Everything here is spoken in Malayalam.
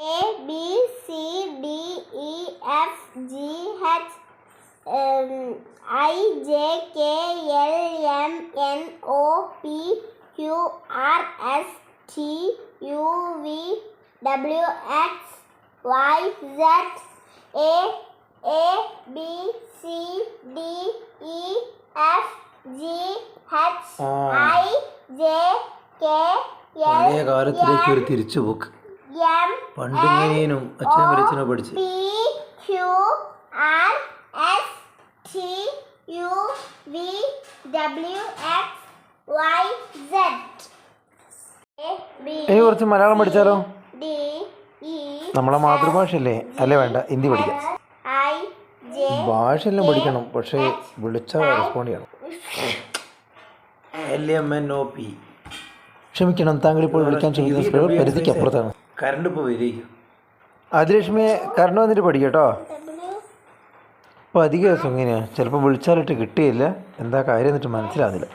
A B C D E F G H um, I J K L M N O P Q R S T U V W X Y Z A A B C D E F G H ആ. I J K പഴയ L കാലത്തിലേക്ക് ഒരു M തിരിച്ചുപോക്ക് M പണ്ടിങ്ങനെയും അച്ഛനും വരച്ചനെ പഠിച്ച് P Q R S T U V W X Y Z. A B ഇനി കുറച്ച് മലയാളം പഠിച്ചാലോ? D E നമ്മളെ മാതൃഭാഷയല്ലേ? അല്ലേ വേണ്ട? ഹിന്ദി പഠിക്കാം. ഭാഷയെല്ലാം പഠിക്കണം പക്ഷേ വിളിച്ചാൽ റെസ്പോണ്ട് ചെയ്യണം. L M N O P ക്ഷമിക്കണം താങ്കൾ ഇപ്പോൾ വിളിക്കാൻ ശ്രമിക്കുന്ന പരിധിക്ക് അപ്പുറത്താണ്. കറണ്ട് ഇപ്പോൾ വരിക അതിലക്ഷ്മി കറണ്ട് വന്നിട്ട് പഠിക്കട്ടോ W അപ്പോൾ അധിക ദിവസം ഇങ്ങനെയാണ് ചിലപ്പോൾ വിളിച്ചാലിട്ട് കിട്ടിയില്ല. എന്താ കാര്യം എന്നിട്ട് മനസ്സിലാകുന്നില്ല